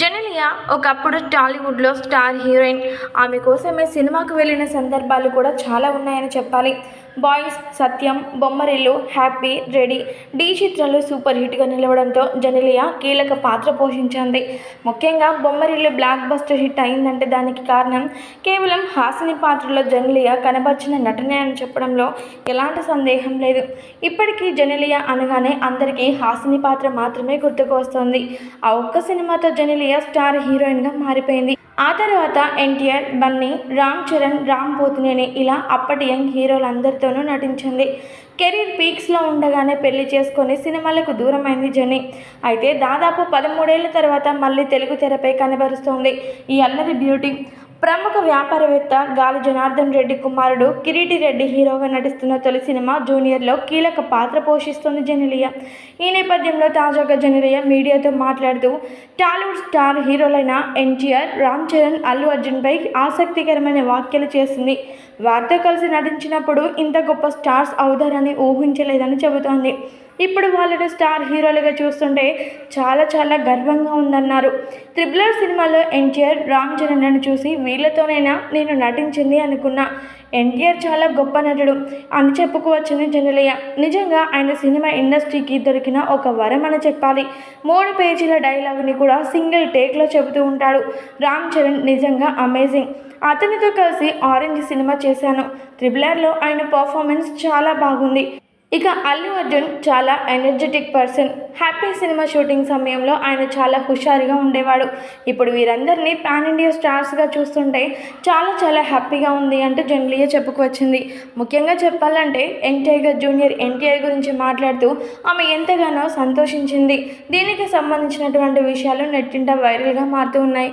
జనలియా ఒకప్పుడు టాలీవుడ్లో star heroine. ఆమె కోసమే సినిమాకు వెళ్ళిన సందర్భాలు కూడా చాలా ఉన్నాయని చెప్పాలి. Boys Satyam Bommarillu happy ready D చిత్రాలు సూపర్ హిట్గా నిలవడంతో జనలియా కీలక పాత్ర పోషించింది. ముఖ్యంగా బొమ్మరిల్లు బ్లాక్ బస్టర్ హిట్ అయిందంటే దానికి కారణం కేవలం హాసిని పాత్రలో జనలియా కనబర్చిన నటనే అని చెప్పడంలో ఎలాంటి సందేహం లేదు. ఇప్పటికీ జనలియా అనగానే అందరికీ హాసిని పాత్ర మాత్రమే గుర్తుకు వస్తుంది. ఆ ఒక్క సినిమాతో జనలియా స్టార్ హీరోయిన్గా మారిపోయింది. ఆ తర్వాత ఎన్టీఆర్ బన్నీ రామ్ చరణ్ రామ్ పోతినేని ఇలా అప్పటి యంగ్ హీరోలందరితోనూ నటించింది. కెరీర్ పీక్స్లో ఉండగానే పెళ్ళి చేసుకొని సినిమాలకు దూరమైంది జని అయితే దాదాపు పదమూడేళ్ళ తర్వాత మళ్ళీ తెలుగు తెరపై కనబరుస్తోంది. ఈ అల్లరి బ్యూటీ ప్రముఖ వ్యాపారవేత్త గాలి జనార్దన్ రెడ్డి కుమారుడు కిరీటి రెడ్డి హీరోగా నటిస్తున్న తొలి సినిమా జూనియర్లో కీలక పాత్ర పోషిస్తుంది జెనిలియా ఈ నేపథ్యంలో తాజాగా జెనిలియా మీడియాతో మాట్లాడుతూ టాలీవుడ్ స్టార్ హీరోలైన ఎన్టీఆర్ రామ్ చరణ్ అల్లు అర్జున్పై ఆసక్తికరమైన వ్యాఖ్యలు చేసింది. వారితో కలిసి నటించినప్పుడు ఇంత గొప్ప స్టార్స్ అవుతారని ఊహించలేదని చెబుతోంది. ఇప్పుడు వాళ్ళని స్టార్ హీరోలుగా చూస్తుంటే చాలా చాలా గర్వంగా ఉందన్నారు. త్రిబులర్ సినిమాలో ఎన్టీఆర్ రామ్ చరణ్లను చూసి వీళ్ళతోనైనా నేను నటించింది అనుకున్నా. ఎన్టీఆర్ చాలా గొప్ప నటుడు. అని చెప్పుకోవచ్చింది జనలయ్య. నిజంగా ఆయన సినిమా ఇండస్ట్రీకి దొరికిన ఒక వరం అని చెప్పాలి. మూడు పేజీల డైలాగ్ని కూడా సింగిల్ టేక్లో చెబుతూ ఉంటాడు. రామ్ చరణ్ నిజంగా అమేజింగ్. అతనితో కలిసి ఆరెంజ్ సినిమా చేశాను. త్రిబులర్లో ఆయన పర్ఫార్మెన్స్ చాలా బాగుంది. ఇక అల్లు అర్జున్ చాలా energetic person Happy cinema shooting సమయంలో ఆయన చాలా హుషారుగా ఉండేవాడు. ఇప్పుడు వీరందరినీ పాన్ ఇండియా స్టార్స్గా చూస్తుంటే చాలా చాలా హ్యాపీగా ఉంది అంటూ జనరల్గా చెప్పుకొచ్చింది ముఖ్యంగా చెప్పాలంటే ఎన్టీఆర్ జూనియర్ ఎన్టీఆర్ గురించి మాట్లాడుతూ ఆమె ఎంతగానో సంతోషించింది. దీనికి సంబంధించినటువంటి విషయాలు నెట్టింట వైరల్గా మారుతూ ఉన్నాయి.